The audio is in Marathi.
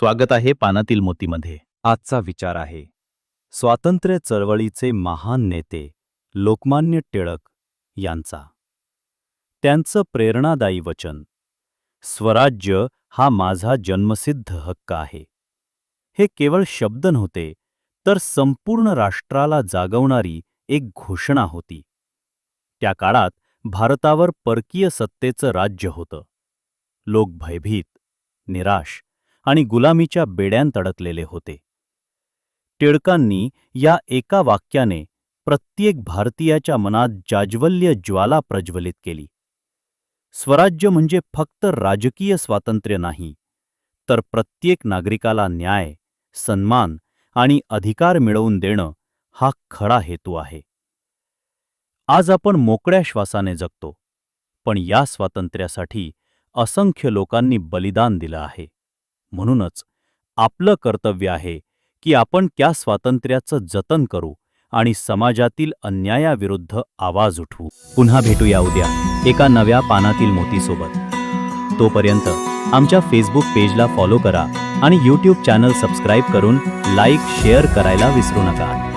स्वागत आहे पानातील मोतीमध्ये. आजचा विचार आहे. स्वातंत्र्य चळवळीचे महान नेते लोकमान्य टिळक यांचा. त्यांचं प्रेरणादायी वचन स्वराज्य हा माझा जन्मसिद्ध हक्क आहे. हे केवळ शब्द नव्हते तर संपूर्ण राष्ट्राला जागवणारी एक घोषणा होती. त्या काळात भारतावर परकीय सत्तेचं राज्य होतं. लोक भयभीत निराश आणि गुलामीच्या बेड्यांत अडकलेले होते. टिळकांनी या एका वाक्याने प्रत्येक भारतीयाच्या मनात जाज्वल्य ज्वाला प्रज्वलित केली. स्वराज्य म्हणजे फक्त राजकीय स्वातंत्र्य नाही तर प्रत्येक नागरिकाला न्याय सन्मान आणि अधिकार मिळवून देणं हा खरा हेतू आहे. आज आपण मोकळ्या श्वासाने जगतो पण या स्वातंत्र्यासाठी असंख्य लोकांनी बलिदान दिलं आहे. म्हणूनच आपलं कर्तव्य आहे की आपण त्या स्वातंत्र्याचं जतन करू आणि समाजातील अन्यायाविरुद्ध आवाज उठवू. पुन्हा भेटूया उद्या एका नव्या पानातील मोतीसोबत. तोपर्यंत आमच्या फेसबुक पेजला फॉलो करा आणि यूट्यूब चॅनल सबस्क्राईब करून लाईक शेअर करायला विसरू नका.